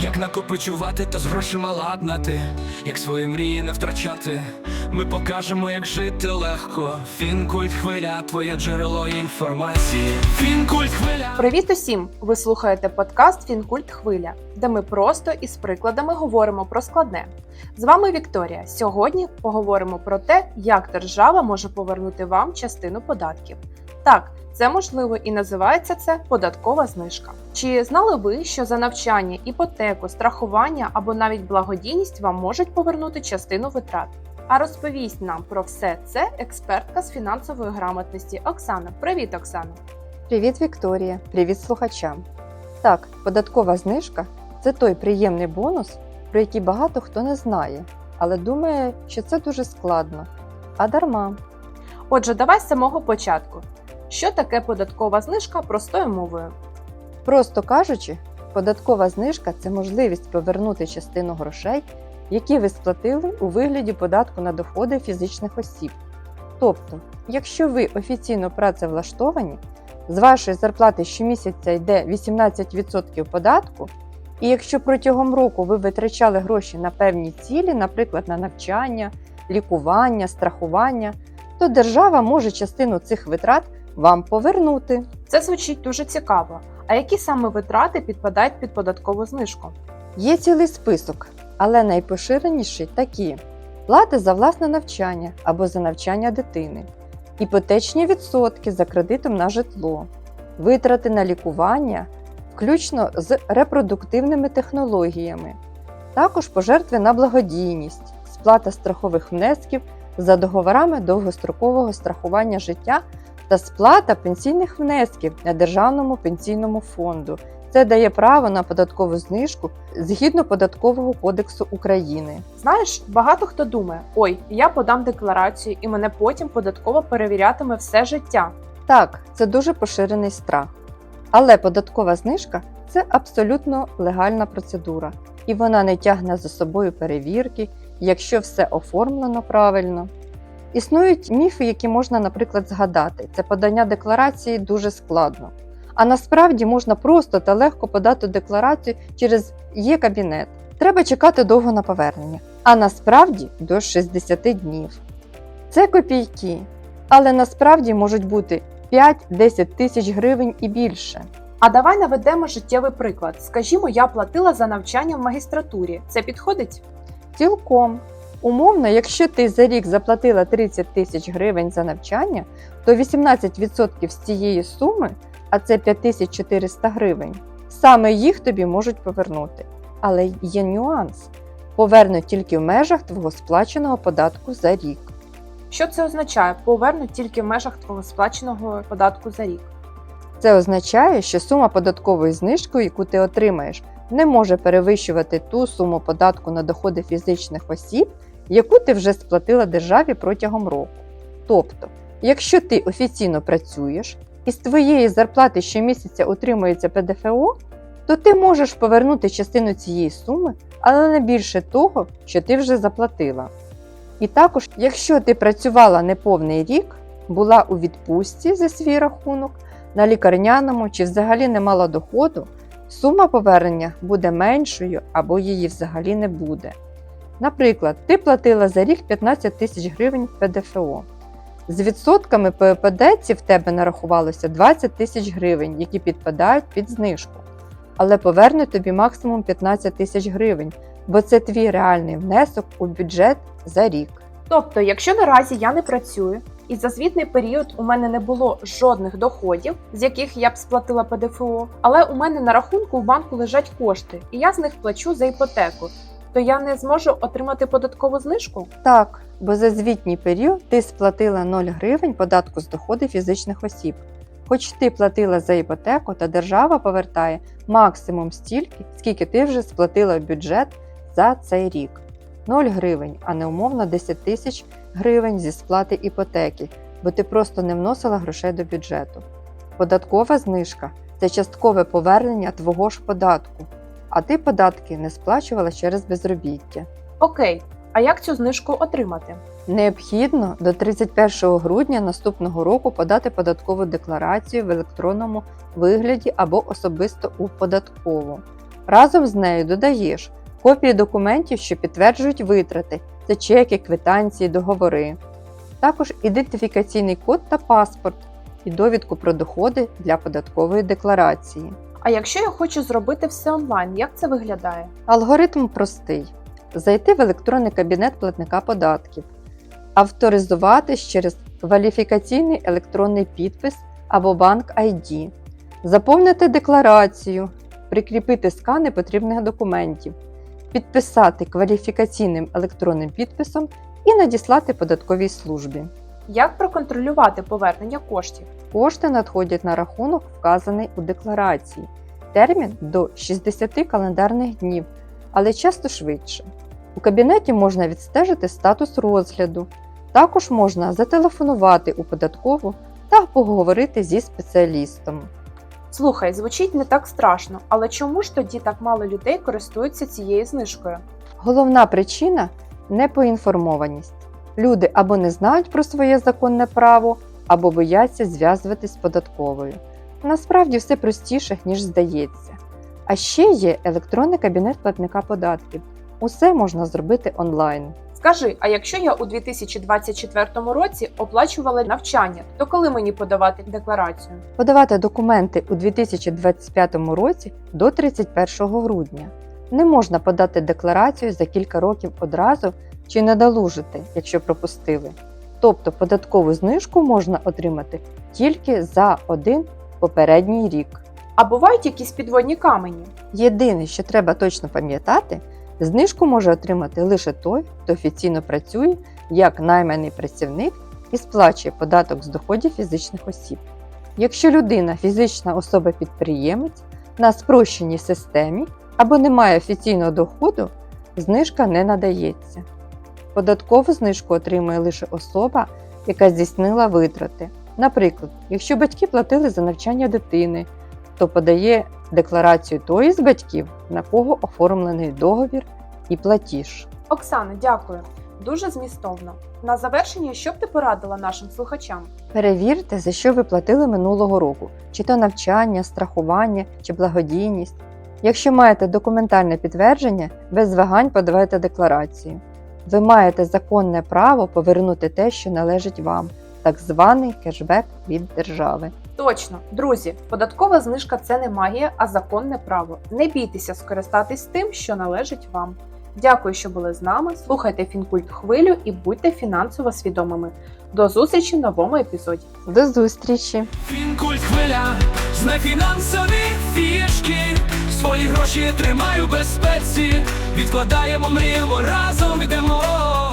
Як накопичувати та з грошима ладнати, як свої мрії не втрачати. Ми покажемо, як жити легко. Фінкульт хвиля, твоє джерело інформації. Фінкульт хвиля. Привіт усім! Ви слухаєте подкаст Фінкульт Хвиля, де ми просто із прикладами говоримо про складне. З вами Вікторія. Сьогодні поговоримо про те, як держава може повернути вам частину податків. Так, це можливо і називається це податкова знижка. Чи знали ви, що за навчання, іпотеку, страхування або навіть благодійність вам можуть повернути частину витрат? А розповість нам про все це експертка з фінансової грамотності Оксана. Привіт, Оксана! Привіт, Вікторія! Привіт слухачам! Так, податкова знижка це той приємний бонус, про який багато хто не знає, але думає, що це дуже складно. А дарма. Отже, давай з самого початку. Що таке податкова знижка простою мовою? Просто кажучи, податкова знижка це можливість повернути частину грошей, які ви сплатили у вигляді податку на доходи фізичних осіб. Тобто, якщо ви офіційно працевлаштовані, з вашої зарплати щомісяця йде 18% податку, і якщо протягом року ви витрачали гроші на певні цілі, наприклад, на навчання, лікування, страхування, то держава може частину цих витрат вам повернути. Це звучить дуже цікаво. А які саме витрати підпадають під податкову знижку? Є цілий список, але найпоширеніші такі: плати за власне навчання або за навчання дитини, іпотечні відсотки за кредитом на житло, витрати на лікування, включно з репродуктивними технологіями, також пожертви на благодійність, сплата страхових внесків за договорами довгострокового страхування життя та сплата пенсійних внесків на Державному пенсійному фонду. Це дає право на податкову знижку згідно податкового кодексу України. Знаєш, багато хто думає: ой, я подам декларацію і мене потім податково перевірятиме все життя. Так, це дуже поширений страх. Але податкова знижка це абсолютно легальна процедура, і вона не тягне за собою перевірки, якщо все оформлено правильно. Існують міфи, які можна, наприклад, згадати. Це подання декларації дуже складно. А насправді можна просто та легко подати декларацію через є-кабінет. Треба чекати довго на повернення, а насправді до 60 днів. Це копійки, але насправді можуть бути 5-10 тисяч гривень і більше. А давай наведемо життєвий приклад. Скажімо, я платила за навчання в магістратурі. Це підходить? Цілком. Умовно, якщо ти за рік заплатила 30 тисяч гривень за навчання, то 18% з цієї суми, а це 5400 гривень, саме їх тобі можуть повернути. Але є нюанс: повернуть тільки в межах твого сплаченого податку за рік. Що це означає? Повернуть тільки в межах твого сплаченого податку за рік. Це означає, що сума податкової знижки, яку ти отримаєш, не може перевищувати ту суму податку на доходи фізичних осіб, яку ти вже сплатила державі протягом року. Тобто, якщо ти офіційно працюєш і з твоєї зарплати щомісяця отримується ПДФО, то ти можеш повернути частину цієї суми, але не більше того, що ти вже заплатила. І також, якщо ти працювала неповний рік, була у відпустці за свій рахунок, на лікарняному чи взагалі не мала доходу, сума повернення буде меншою або її взагалі не буде. Наприклад, ти платила за рік 15 тисяч гривень ПДФО. З відсотками ПДЦі в тебе нарахувалося 20 тисяч гривень, які підпадають під знижку. Але поверне тобі максимум 15 тисяч гривень, бо це твій реальний внесок у бюджет за рік. Тобто, якщо наразі я не працюю і за звітний період у мене не було жодних доходів, з яких я б сплатила ПДФО, але у мене на рахунку в банку лежать кошти, і я з них плачу за іпотеку, то я не зможу отримати податкову знижку? Так, бо за звітній період ти сплатила 0 гривень податку з доходу фізичних осіб. Хоч ти платила за іпотеку, та держава повертає максимум стільки, скільки ти вже сплатила в бюджет за цей рік. 0 гривень, а не умовно 10 тисяч гривень зі сплати іпотеки, бо ти просто не вносила грошей до бюджету. Податкова знижка це часткове повернення твого ж податку, а ти податки не сплачувала через безробіття. Окей, а як цю знижку отримати? Необхідно до 31 грудня наступного року подати податкову декларацію в електронному вигляді або особисто у податкову. Разом з нею додаєш копії документів, що підтверджують витрати, це чеки, квитанції, договори. Також ідентифікаційний код та паспорт і довідку про доходи для податкової декларації. А якщо я хочу зробити все онлайн, як це виглядає? Алгоритм простий: зайти в електронний кабінет платника податків, авторизуватись через кваліфікаційний електронний підпис або банк ID, заповнити декларацію, прикріпити скани потрібних документів, підписати кваліфікаційним електронним підписом і надіслати податковій службі. Як проконтролювати повернення коштів? Кошти надходять на рахунок, вказаний у декларації. Термін до 60 календарних днів, але часто швидше. У кабінеті можна відстежити статус розгляду. Також можна зателефонувати у податкову та поговорити зі спеціалістом. Слухай, звучить не так страшно, але чому ж тоді так мало людей користуються цією знижкою? Головна причина непоінформованість. Люди або не знають про своє законне право, або бояться зв'язуватись з податковою. Насправді все простіше, ніж здається. А ще є електронний кабінет платника податків. Усе можна зробити онлайн. Скажи, а якщо я у 2024 році оплачувала навчання, то коли мені подавати декларацію? Подавати документи у 2025 році до 31 грудня. Не можна подати декларацію за кілька років одразу чи надолужити, якщо пропустили. Тобто податкову знижку можна отримати тільки за один попередній рік. А бувають якісь підводні камені? Єдине, що треба точно пам'ятати, знижку може отримати лише той, хто офіційно працює як найманий працівник і сплачує податок з доходів фізичних осіб. Якщо людина фізична особа-підприємець на спрощеній системі або не має офіційного доходу, знижка не надається. Податкову знижку отримує лише особа, яка здійснила витрати. Наприклад, якщо батьки платили за навчання дитини, то подає декларацію той з батьків, на кого оформлений договір і платіж. Оксана, дякую. Дуже змістовно. На завершення, що б ти порадила нашим слухачам? Перевірте, за що ви платили минулого року, чи то навчання, страхування чи благодійність. Якщо маєте документальне підтвердження, без вагань подавайте декларацію. Ви маєте законне право повернути те, що належить вам, так званий кешбек від держави. Точно, друзі, податкова знижка це не магія, а законне право. Не бійтеся скористатись тим, що належить вам. Дякую, що були з нами. Слухайте Фінкульт хвилю і будьте фінансово свідомими. До зустрічі в новому епізоді. До зустрічі! Фінкульт хвиля, знай фінансові фішки. Свої гроші тримаю в безпеці, відкладаємо, мріємо, разом ідемо.